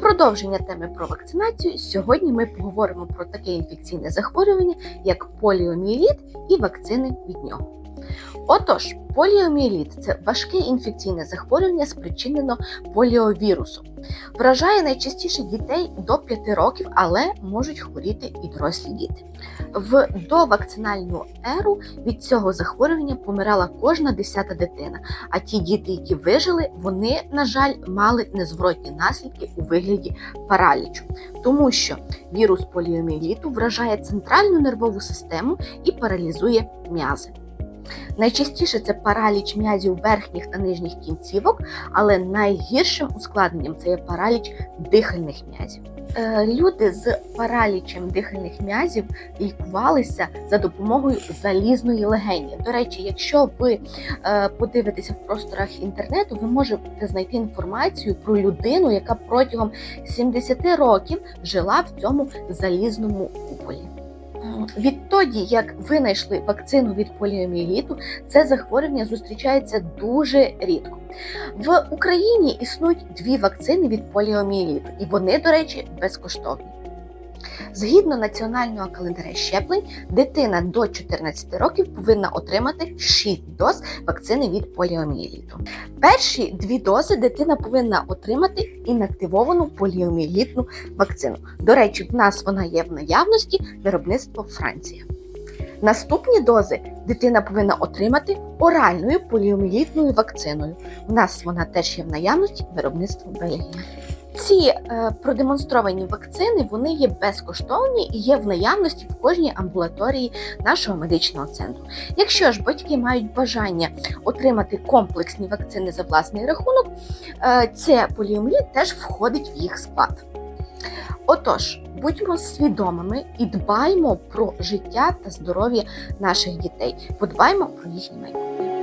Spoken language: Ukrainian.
Продовження теми про вакцинацію сьогодні ми поговоримо про таке інфекційне захворювання, як поліомієліт і вакцини від нього. Отож, поліомієліт це важке інфекційне захворювання, спричинено поліовірусом. Вражає найчастіше дітей до 5 років, але можуть хворіти і дорослі діти. В довакцинальну еру від цього захворювання помирала кожна десята дитина. А ті діти, які вижили, вони, на жаль, мали незворотні наслідки у вигляді паралічу, тому що вірус поліомієліту вражає центральну нервову систему і паралізує м'язи. Найчастіше це параліч м'язів верхніх та нижніх кінцівок, але найгіршим ускладненням це є параліч дихальних м'язів. Е, Люди з паралічем дихальних м'язів лікувалися за допомогою залізної легені. До речі, якщо ви е, подивитеся в просторах інтернету, ви можете знайти інформацію про людину, яка протягом 70 років жила в цьому залізному куполі. Відтоді, як винайшли вакцину від поліомієліту, це захворювання зустрічається дуже рідко. В Україні існують дві вакцини від поліомієліту, і вони, до речі, безкоштовні. Згідно національного календаря щеплень, дитина до 14 років повинна отримати 6 доз вакцини від поліомієліту. Перші дві дози дитина повинна отримати інактивовану поліомієлітну вакцину. До речі, в нас вона є в наявності виробництво Франція. Наступні дози дитина повинна отримати оральною поліомієлітною вакциною. У нас вона теж є в наявності виробництво Бельгії. Ці е, продемонстровані вакцини вони є безкоштовні і є в наявності в кожній амбулаторії нашого медичного центру. Якщо ж батьки мають бажання отримати комплексні вакцини за власний рахунок, е, це поліомієліт теж входить в їх склад. Отож, будьмо свідомими і дбаймо про життя та здоров'я наших дітей, подбаймо про їхнє майбутнє.